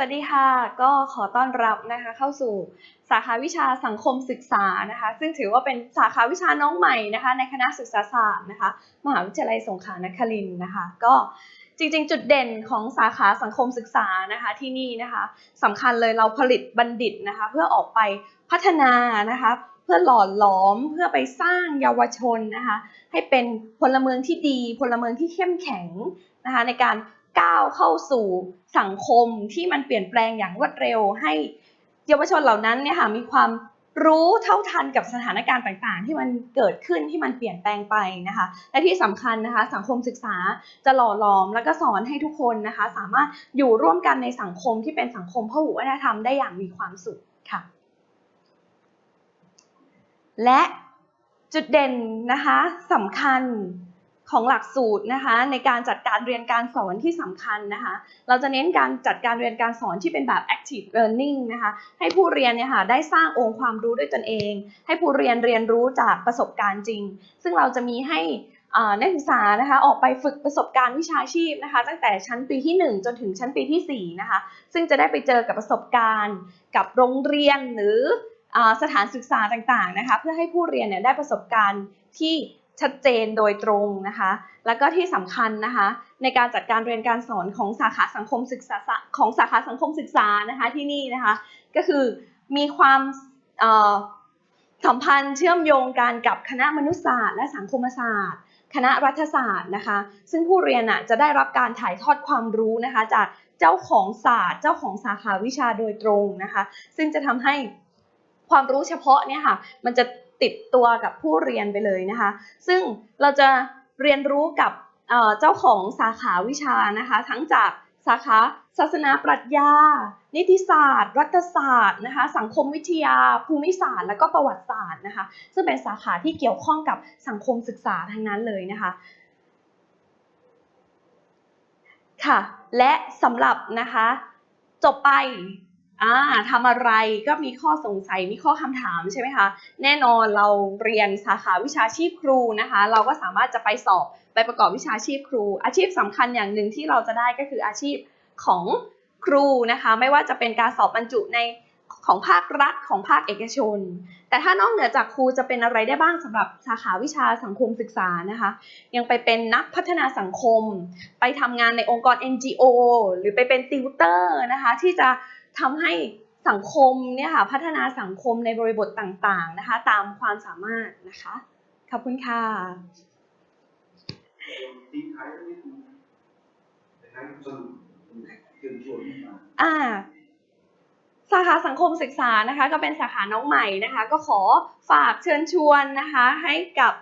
วัสดีค่ะ ก็ขอต้อนรับนะคะเข้าสู่สาขาวิชาสังคมศึกษานะคะ ซึ่งถือว่าเป็นสาขาวิชาน้องใหม่นะคะ ในคณะศึกษาศาสตร์นะคะ มหาวิทยาลัยสงขลานครินทร์นะคะ ก็จริงๆ จุดเด่นของสาขาสังคมศึกษานะคะที่นี่นะคะสำคัญเลยเราผลิตบัณฑิตนะคะ เพื่อออกไปพัฒนานะคะ เพื่อหล่อหลอมเพื่อไปสร้างเยาวชนนะคะ ให้เป็นพลเมืองที่ดี พลเมืองที่เข้มแข็งนะคะ ในการ ก้าวเข้าสู่สังคมที่มันเปลี่ยนแปลงอย่างรวดเร็ว ให้เยาวชนเหล่านั้นเนี่ยค่ะมีความรู้เท่าทันกับสถานการณ์ต่างๆ ที่มันเกิดขึ้นที่มันเปลี่ยนแปลงไปนะคะ และที่สำคัญนะคะสังคมศึกษาจะหล่อหลอม แล้วก็สอนให้ทุกคนนะคะ สามารถอยู่ร่วมกันในสังคมที่เป็นสังคมพหุวัฒนธรรมได้อย่างมีความสุขค่ะ และจุดเด่นนะคะสำคัญ ของหลักสูตรนะคะในการจัดการเรียนการสอนที่สำคัญนะคะเราจะเน้นการจัดการเรียนการสอนที่เป็นแบบ active learning นะคะให้ผู้เรียนเนี่ยค่ะได้สร้างองค์ความรู้ด้วยตนเอง ให้ผู้เรียนเรียนรู้จากประสบการณ์จริง ซึ่งเราจะมีให้นักศึกษานะคะออกไปฝึกประสบการณ์วิชาชีพนะคะตั้งแต่ชั้นปีที่ 1 จนถึงชั้นปีที่ 4 นะคะ ซึ่งจะได้ไปเจอกับประสบการณ์ กับโรงเรียนหรืออสถานศึกษาต่างๆนะคะเพื่อให้ผู้เรียนเนี่ยได้ประสบการณ์ที่ ชัดเจนโดยตรงนะคะ แล้วก็ที่สำคัญนะคะ ในการจัดการเรียนการสอนของสาขาสังคมศึกษาของสาขาสังคมศึกษานะคะที่นี่นะคะ ก็คือมีความสัมพันธ์เชื่อมโยงกันกับคณะมนุษยศาสตร์ และสังคมศาสตร์ คณะรัฐศาสตร์นะคะ ซึ่งผู้เรียนจะได้รับการถ่ายทอดความรู้นะคะ จากเจ้าของศาสตร์ เจ้าของสาขาวิชาโดยตรงนะคะ ซึ่งจะทำให้ความรู้เฉพาะเนี่ยค่ะมันจะ ติดตัวกับผู้เรียนไปเลยนะคะ ซึ่งเราจะเรียนรู้กับเจ้าของสาขาวิชานะคะ ทั้งจากสาขาศาสนาปรัชญา นิติศาสตร์ รัฐศาสตร์นะคะ สังคมวิทยา ภูมิศาสตร์ และก็ประวัติศาสตร์นะคะ ซึ่งเป็นสาขาที่เกี่ยวข้องกับสังคมศึกษาทั้งนั้นเลยนะคะค่ะ และสำหรับนะคะ จบไป อ่าทำอะไรก็มีข้อสงสัยมีข้อคำถามใช่ไหมคะแน่นอนเราเรียนสาขาวิชาชีพครูนะคะ เราก็สามารถจะไปสอบไปประกอบวิชาชีพครู อาชีพสำคัญอย่างหนึ่งที่เราจะได้ก็คืออาชีพของครูนะคะ ไม่ว่าจะเป็นการสอบบรรจุในของภาครัฐของภาคเอกชน แต่ถ้านอกเหนือจากครูจะเป็นอะไรได้บ้างสำหรับสาขาวิชาสังคมศึกษานะคะ ยังไปเป็นนักพัฒนาสังคม ไปทำงานในองค์กร NGO หรือไปเป็นติวเตอร์นะคะ ที่จะ ทำให้สังคมเนี่ยค่ะพัฒนาสังคมในบริบทต่างๆนะคะ ตามความสามารถนะคะ ขอบคุณค่ะทิ้งท้ายไว้นิดนึงแต่นั้นสรุปเชิญชวนขึ้นมาอ่าสาขาสังคมศึกษานะคะ ก็เป็นสาขาน้องใหม่นะคะ ก็ขอฝากเชิญชวนนะคะ ให้กับ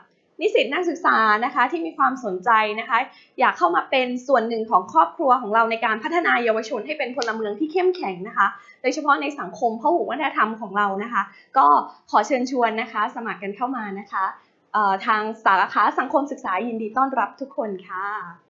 นิสิตนักศึกษานะคะที่มีความสนใจนะคะ อยากเข้ามาเป็นส่วนหนึ่งของครอบครัวของเราในการพัฒนาเยาวชนให้เป็นพลเมืองที่เข้มแข็งนะคะ โดยเฉพาะในสังคมพหุวัฒนธรรมของเรานะคะ ก็ขอเชิญชวนนะคะ สมัครกันเข้ามานะคะทางสาขาสังคมศึกษายินดีต้อนรับทุกคนค่ะ